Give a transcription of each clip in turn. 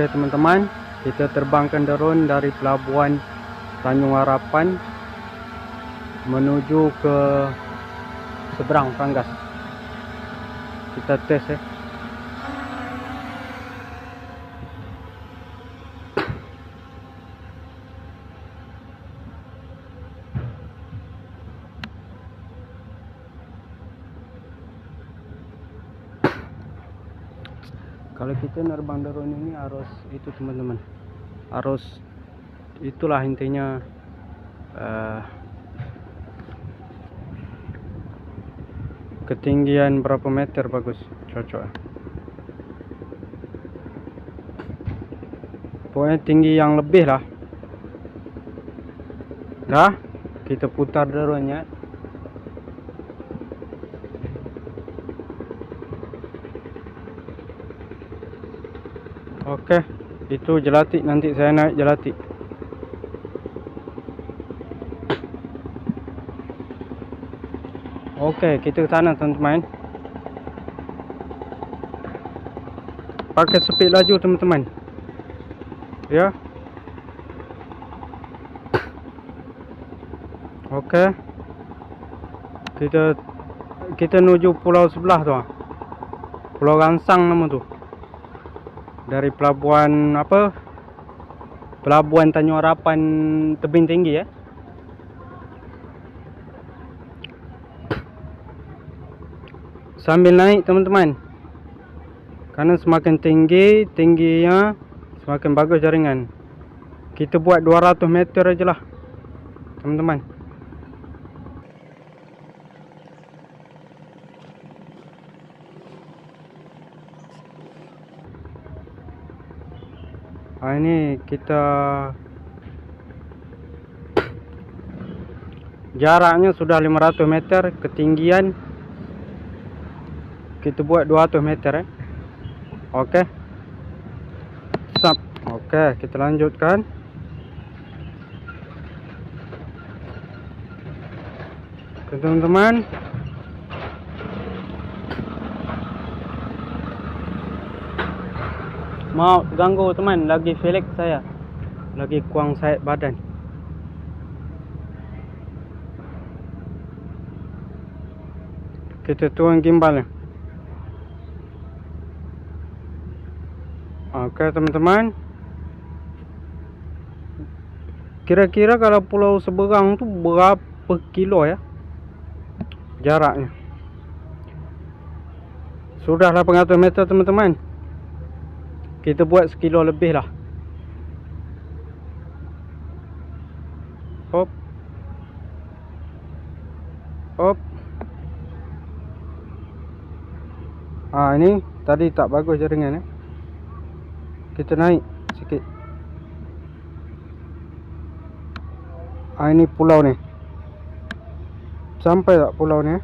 Oke teman-teman, kita terbangkan drone dari pelabuhan Tanjung Harapan menuju ke seberang Panggas. Kita tes ya. Kalau kita nerbang drone ini harus itu teman-teman, harus itulah intinya eh, ketinggian berapa meter bagus cocok. Pokoknya tinggi yang lebih lah. Dah kita putar drone-nya oke itu jelati nanti saya naik jelati Oke, kita ke sana teman-teman. Pakai speed laju teman-teman. Ya. Oke. Kita kita menuju pulau sebelah tu. ah. Pulau Gansang nama tu. Dari pelabuhan apa? Pelabuhan Tanjung Harapan tebing tinggi ya. sambil naik teman-teman karena semakin tinggi tingginya semakin bagus jaringan kita buat 200 meter aja lah teman-teman ah, ini kita jaraknya sudah 500 meter ketinggian kita buat 200 meter eh. Oke. Sap. Oke, kita lanjutkan. Teman-teman. Mau ganggu teman, lagi felix saya. Lagi kuang saya badan. Kita tuang gimbalnya. Oke teman-teman Kira-kira kalau pulau seberang tu berapa kilo ya Jaraknya Sudah 800 meter teman-teman Kita buat sekilo lebih lah. Hop. Hop. Ah ini tadi tak bagus jaringan ya kita naik sikit. Ah ini pulau ni. Sampai tak pulau ni eh?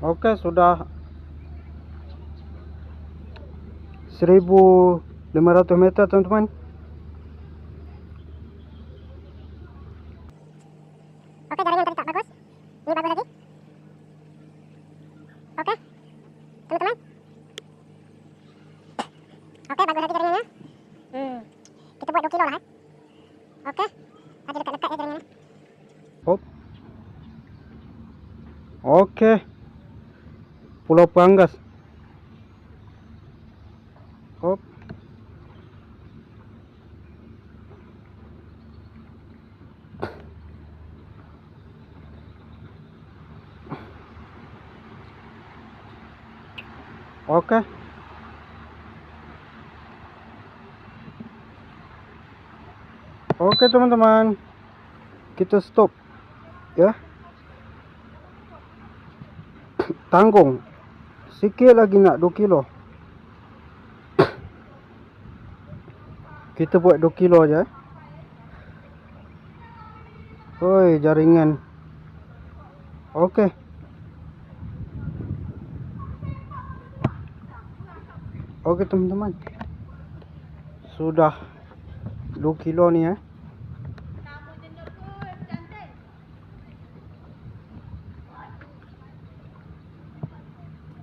Oke sudah 1500 meter teman-teman Oke, jaringan tadi tak bagus. Ini bagus lagi. Oke. Teman-teman. Oke, bagus lagi jaringannya. Hmm. Kita buat 2 kilo lah. eh. Oke. Tadi dekat-dekat ya jaringannya. Hop Oke Pulau Panggas. Hop. Oke. Oke teman-teman. Kita stop Ya. Tanggung sikit lagi nak 2 kilo Kita buat 2 kilo aja. Oi, jaringan. Oke. Oke, teman-teman. Sudah 2 kilo nih ya.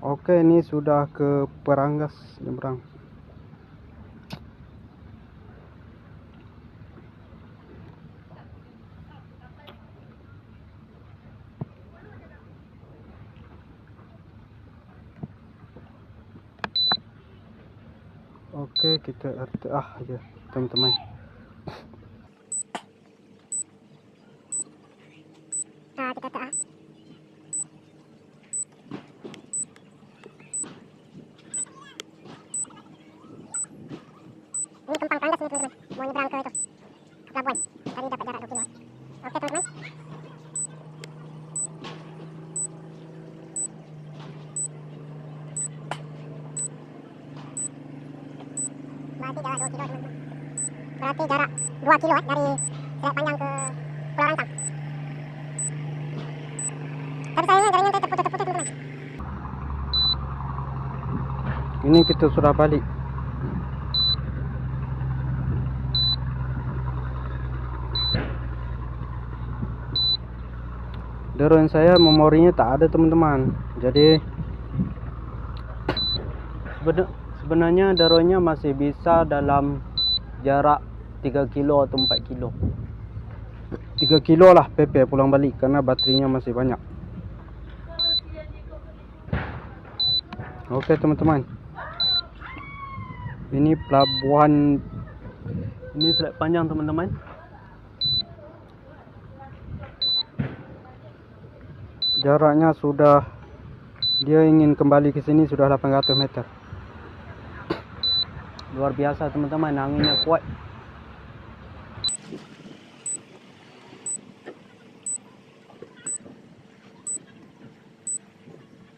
Oke, ini sudah ke Peranggas nyebrang. Oke, kita RT ah aja, teman-teman. Ah, kita tak. Nih teman-teman. Mau nyebrang ke itu. Ke pelabuhan. Tadi dapat jarak 2 kilo. Oke teman-teman. Berarti jarak 2 kilo teman-teman. Berarti jarak 2 kilo eh, dari Selat Panjang ke Pulau Rantang. Tapi sayangnya jaringan saya terputus-terputus teman-teman. Ini kita sudah balik. Drone saya memorinya tak ada teman-teman. Jadi sebena- sebenarnya drone-nya masih bisa dalam jarak 3 kilo atau 4 kilo. 3 kilo lah PP pulang balik karena baterainya masih banyak. Oke teman-teman. Ini pelabuhan ini Selat Panjang teman-teman. Jaraknya sudah dia ingin kembali ke sini sudah 800 meter. Luar biasa teman-teman, anginnya kuat.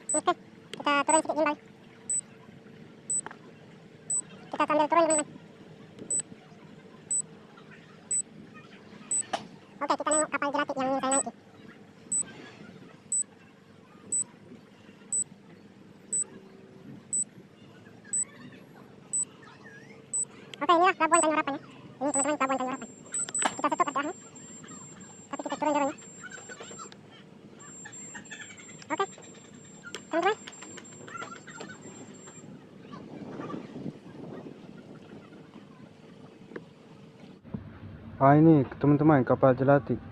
Oke, kita turun sedikit. Kita sambil turun teman-teman. Oke, kita nengok kapal jelatik yang saya Oke, inilah pelabuhan Tanjung Harapan ya. Ini teman-teman pelabuhan Tanjung Harapan. Kita tutup kerjaannya. Tapi kita turun turun ya. Oke, teman-teman. Ah ini teman-teman kapal jelati.